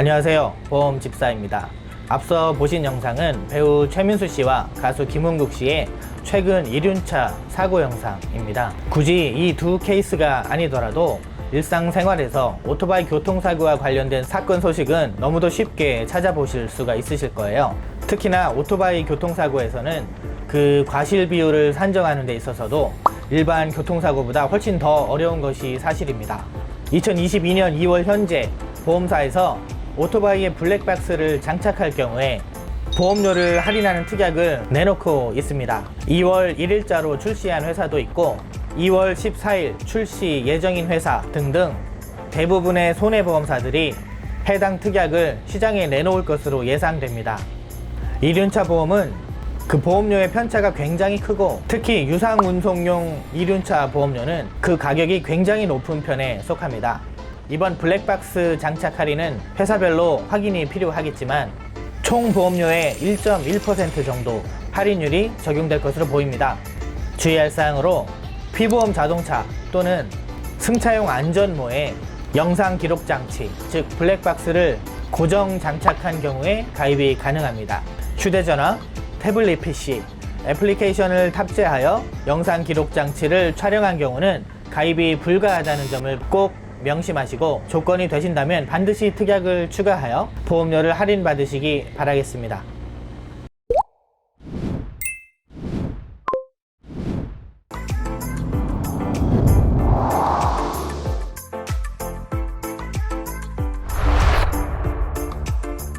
안녕하세요. 보험 집사입니다. 앞서 보신 영상은 배우 최민수 씨와 가수 김은국 씨의 최근 1륜차 사고 영상입니다. 굳이 이 두 케이스가 아니더라도 일상생활에서 오토바이 교통사고와 관련된 사건 소식은 너무도 쉽게 찾아보실 수가 있으실 거예요. 특히나 오토바이 교통사고에서는 그 과실 비율을 산정하는 데 있어서도 일반 교통사고보다 훨씬 더 어려운 것이 사실입니다. 2022년 2월 현재 보험사에서 오토바이에 블랙박스를 장착할 경우에 보험료를 할인하는 특약을 내놓고 있습니다. 2월 1일자로 출시한 회사도 있고 2월 14일 출시 예정인 회사 등등 대부분의 손해보험사들이 해당 특약을 시장에 내놓을 것으로 예상됩니다. 이륜차 보험은 그 보험료의 편차가 굉장히 크고 특히 유상 운송용 이륜차 보험료는 그 가격이 굉장히 높은 편에 속합니다. 이번 블랙박스 장착 할인은 회사별로 확인이 필요하겠지만 총 보험료의 1.1% 정도 할인율이 적용될 것으로 보입니다. 주의할 사항으로 피보험 자동차 또는 승차용 안전모에 영상 기록 장치, 즉 블랙박스를 고정 장착한 경우에 가입이 가능합니다. 휴대전화, 태블릿 PC, 애플리케이션을 탑재하여 영상 기록 장치를 촬영한 경우는 가입이 불가하다는 점을 꼭 명심하시고 조건이 되신다면 반드시 특약을 추가하여 보험료를 할인받으시기 바라겠습니다.